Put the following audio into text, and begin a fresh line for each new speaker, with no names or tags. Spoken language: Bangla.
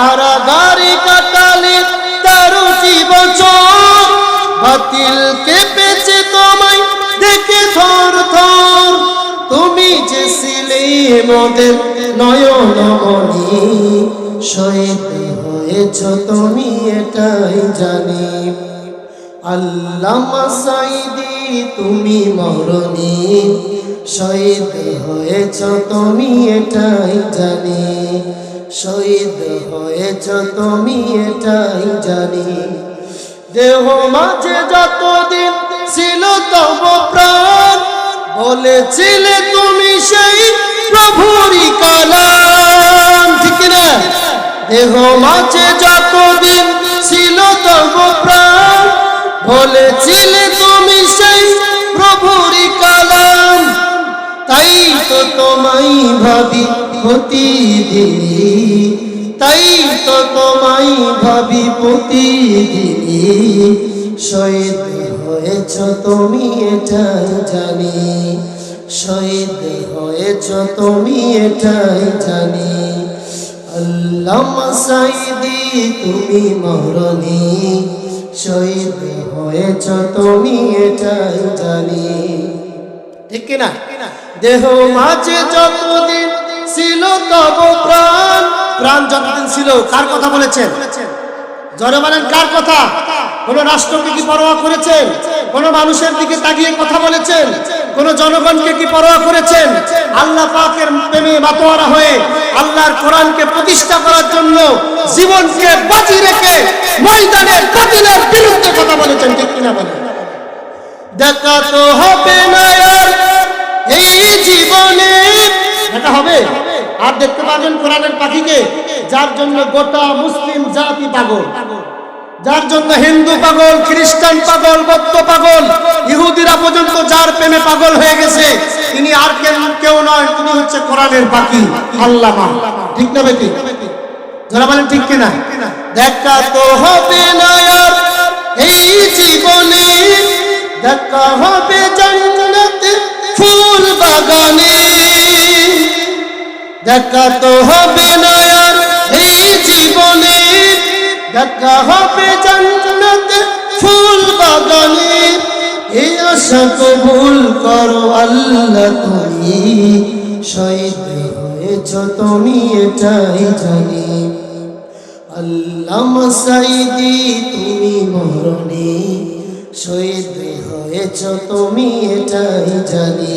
কারাগারে কাটালে তেরোটি বছর বাতিল কেঁপেছে তোমায়, দেখে ধর ধর তুমি যে ছিলে মোদের নয়নমণি শহীদ হয়েছ তুমি এটাই জানি। আল্লামা সাইদি তুমি মরণি, শহীদ হয়েছ তুমি এটাই জানি। শহীদ হয়েছ তুমি এটাই জানি। দেহ মাঝে যতদিন ছিল তব প্রাণ, বলেছিলে তুমি সেই প্রভুরি কালাম। ঠিক না? দেহ মাঝে যতদিন ছিল তব প্রাণ, বলেছিলে তুমি সেই প্রভুরি কালাম। তাই তো তোমায় ভাবি প্রতিদিনই। তাই তো তোমায় ভাবি প্রতিদিনই। শহীদ হয়েছ তুমি, এটাই জানি। শহীদ হয়েছ তুমি, এটাই জানি। আল্লামা সাইদি, তুমি মরণি। শহীদ হয়েছ তুমি, এটাই জানি। ঠিক কিনা? দেহ মাঝে যতদিন ছিল তব প্রাণ। প্রাণ যতদিন ছিল, কার কথা বলেছেন? জরে বলেন কার কথা? কোন রাষ্ট্রকে কি পরোয়া করেছেন? কোন মানুষের দিকে তাকিয়ে কথা বলেছেন? কোন জনগণকে কি পরোয়া করেছেন? আল্লাহ পাকের প্রেমে মাতোয়ারা হয়ে আল্লাহর কোরআনকে প্রতিষ্ঠা করার জন্য জীবনকে বাজি রেখে ময়দানে বাতিলের বিরুদ্ধে কথা বলেছেন, ঠিক কিনা বলেন? দেখা তো হবে না এই জীবনে দেখা হবে? আর দেখতে পাবেন কোরআনের পাখিকে, যার জন্য গোটা মুসলিম জাতি পাগল। যার জন্য হিন্দু পাগল, খ্রিস্টান পাগল, বৌদ্ধ পাগল, ইহুদিরা পর্যন্ত যার প্রেমে পাগল হয়ে গেছে, তিনি আর কেউ নয়, তিনি হচ্ছে কোরআনের পাখি, আল্লাহ ঠিক না বেটি? যারা বলেন ঠিক কিনা? দেখা তো হবে না এই জীবনে, দেখা হবে দেখা তো হবে না আর এই জীবনে। দেখা হবে জান্নাতে ফুল বাগানে। এই আশা কবুল করো আল্লাহ তুমি। শহীদ হয়েছ তুমি এটাই জানি। আল্লাহ সাইদি, তুমি মরণি। শহীদ হয়েছ তুমি এটাই জানি।